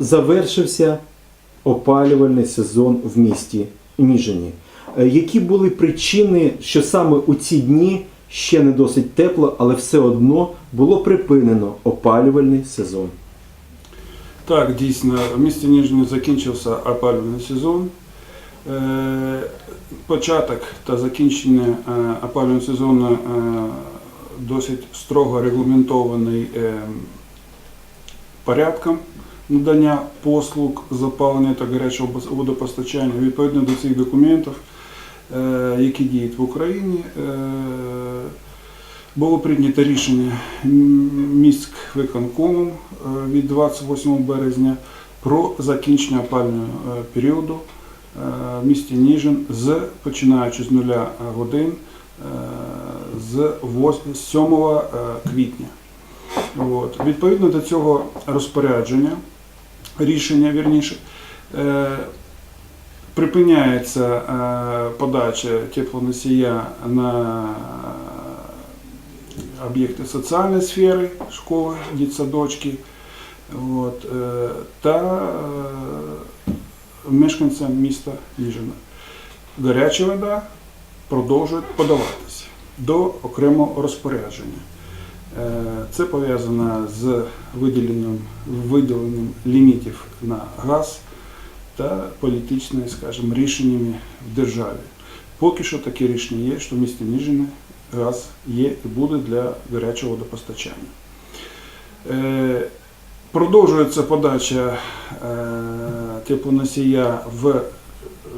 Завершився опалювальний сезон в місті Ніжині. Е, Які були причини, що саме у ці дні ще не досить тепло, але все одно було припинено опалювальний сезон? Так, дійсно, в місті Ніжні закінчився опалювальний сезон. Е, Початок та закінчення е, опалювального сезону е, досить строго регламентований порядком надання послуг з опалення та гарячого водопостачання. Відповідно до цих документів, які діють в Україні, було прийнято рішення міськвиконкомом е, від 28 березня про закінчення опалювального е, періоду е, в місті Ніжин з починаючи з нуля годин з 7 е, квітня. От. Відповідно до цього розпорядження, рішення вірніше, припиняється подача теплоносія на об'єкти соціальної сфери, школи, дитсадочки, от, е, та е, мешканцям міста Ніжина. Гаряча вода продовжує подаватися до окремого розпорядження. Е, Це пов'язано з виділенням, виділенням лімітів на газ та політичними, скажімо, рішеннями в державі. Поки що таке рішення є, що в місті Ніжине газ є і буде для гарячого водопостачання. Е, Продовжується подача е, теплоносія в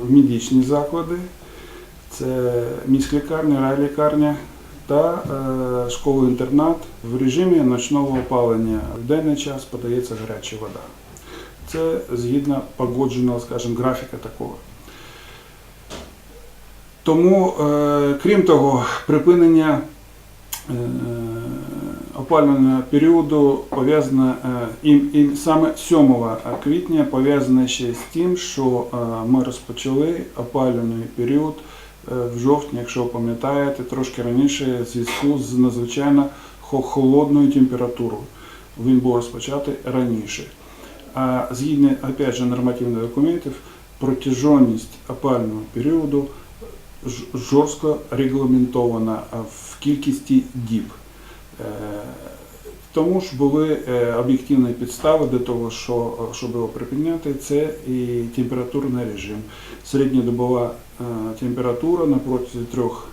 в медичні заклади. Це міськлікарня, райлікарня та е, школа-інтернат в режимі ночного опалення. В денний час подається гаряча вода. Це згідно погодженого, скажімо, графіка такого. Тому, е, крім того, припинення е, опалювального періоду пов'язане е, і, саме 7 квітня пов'язане ще з тим, що ми розпочали опалювальний період в жовтні, якщо ви пам'ятаєте, трошки раніше в зв'язку з надзвичайно холодною температурою. Він був розпочатий раніше. А згідно опять же, нормативних документів, протяжність опалювального періоду жорстко регламентована в кількості діб. Е, Тому ж були е, об'єктивні підстави для того, що, щоб його припиняти, це і температурний режим. Середньодобова е, температура на протязі трьох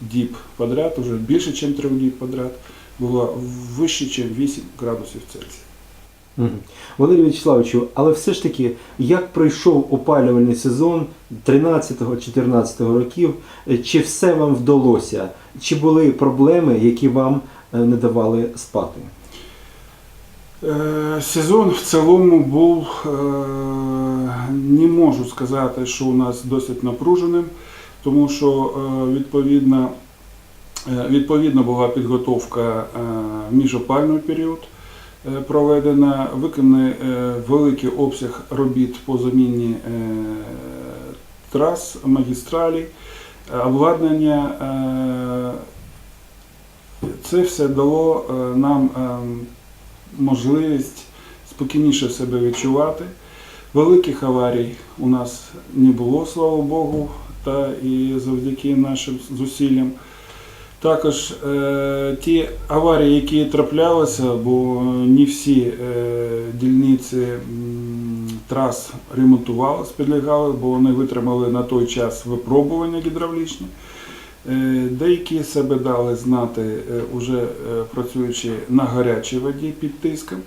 діб подряд, вже більше, ніж трьох діб подряд, була вище, ніж 8 градусів Цельсія. Мгм. Валерій Вячеславовичу, але все ж таки, як пройшов опалювальний сезон 13-14 років, е, чи все вам вдалося? Чи були проблеми, які вам е, не давали спати? Е, Сезон в цілому був, не можу сказати, що у нас досить напруженим, тому що відповідно, відповідно була підготовка в міжопальний період проведена, виконаний е, великий обсяг робіт по заміні е, трас, магістралей, е, обладнання. е, Це все дало е, нам е, можливість спокійніше себе відчувати. Великих аварій у нас не було, слава Богу, та і завдяки нашим зусиллям. Також е, ті аварії, які траплялися, бо не всі е, дільниці трас ремонтувалися, підлягали, бо вони витримали на той час випробування гідравлічні. Е, Деякі себе дали знати, е, уже е, працюючи на гарячій воді під тиском,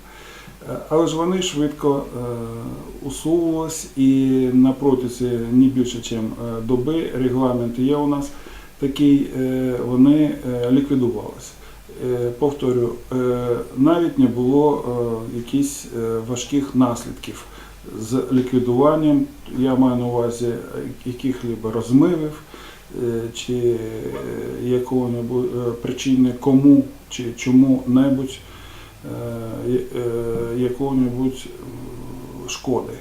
Е, але ж вони швидко е, усувувались і на протязі не більше, ніж доби, регламент є у нас такий, е, вони е, ліквідувалися. Е, Повторю, навіть не було е, важких наслідків з ліквідуванням. Я маю на увазі яких-либо розмивів чи якого-небудь причини кому чи чому-небудь якого-небудь шкоди.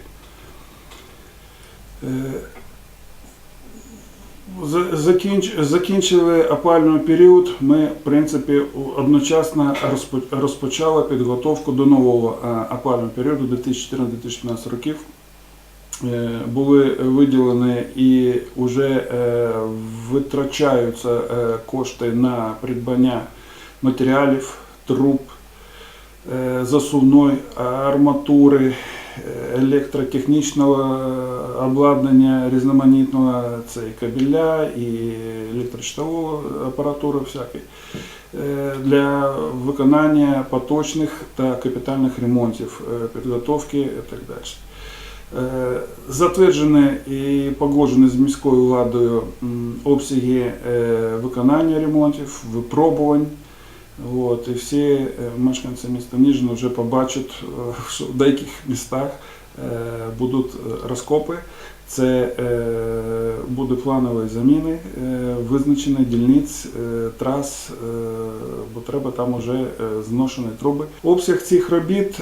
За- закінч- Закінчили опалювальний період. Ми, в принципі, одночасно розпо- розпочали підготовку до нового е, опалювального періоду 2014-2015 років. Е, Були виділені і вже е, витрачаються кошти на придбання матеріалів, труб, засувної арматури, електротехнічного обладнання різноманітного, це і кабеля, і електрощитового апаратури всякої, е, для виконання поточних та капітальних ремонтів, е, підготовки і так далі. Е, Затверджені і погоджені з міською владою обсяги виконання ремонтів, випробувань. От, і всі е, мешканці міста Ніжин вже побачать, е, що в деяких містах е, будуть розкопи. Це буде планові заміни, визначені дільниць, трас, бо треба там вже зношені труби. Обсяг цих робіт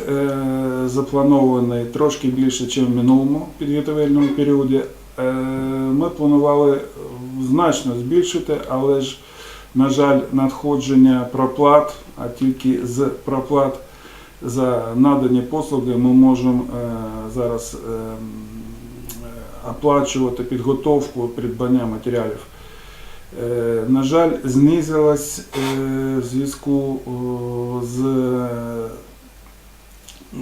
запланований трошки більше, ніж в минулому підготовельному періоді. Ми планували значно збільшити, але ж, на жаль, надходження проплат, а тільки з проплат за надані послуги ми можемо е, зараз е, е, оплачувати підготовку придбання матеріалів. На жаль, знизилась в зв'язку з,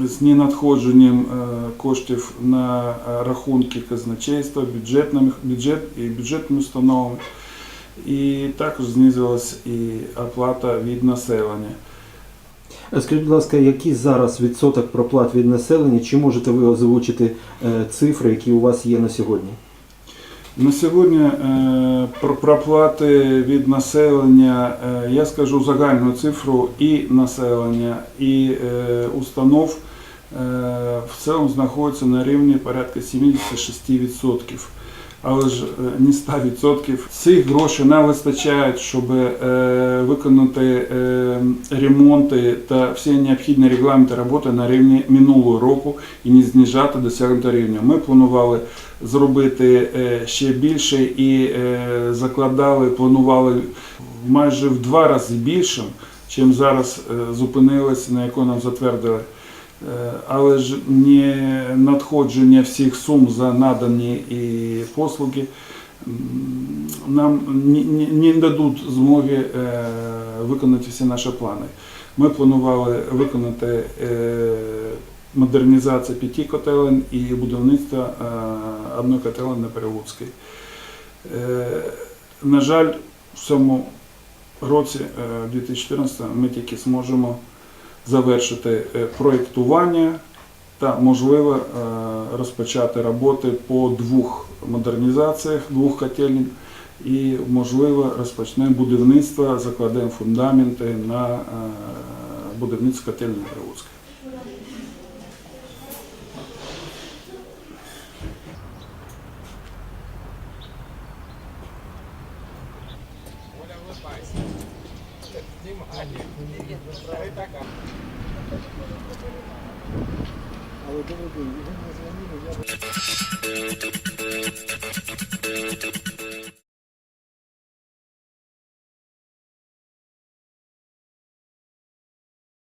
з ненадходженням коштів на рахунки казначейства, бюджет і бюджетними установами. І також знизилась і оплата від населення. Скажіть, будь ласка, який зараз відсоток проплат від населення? Чи можете ви озвучити е, цифри, які у вас є на сьогодні? На сьогодні е, про проплати від населення, е, я скажу загальну цифру і населення, і установ в цілому знаходиться на рівні порядка 76%. Але ж не 100%. Цих грошей не вистачає, щоб е, виконати е, ремонти та всі необхідні регламенти роботи на рівні минулого року і не знижати досягнутого рівня. Ми планували зробити е, ще більше і закладали, планували майже в два рази більшим, чим зараз зупинилися, на яку нам затвердили. Е, Але ж не надходження всіх сум за надані і послуги нам не, дадуть змоги е, виконати всі наші плани. Ми планували виконати е, модернізацію п'яти котелень і будівництво одної котелень на Перелуцькій. Е, На жаль, в цьому році, е, 2014, ми тільки зможемо завершити е, проєктування та, можливо, е, розпочати роботи по двох модернізаціях, двох котельень. І, можливо, розпочнемо будівництво, закладемо фундаменти на е, будівництво котельні Перелуцької. Але добрий день, ви не дзвонили, я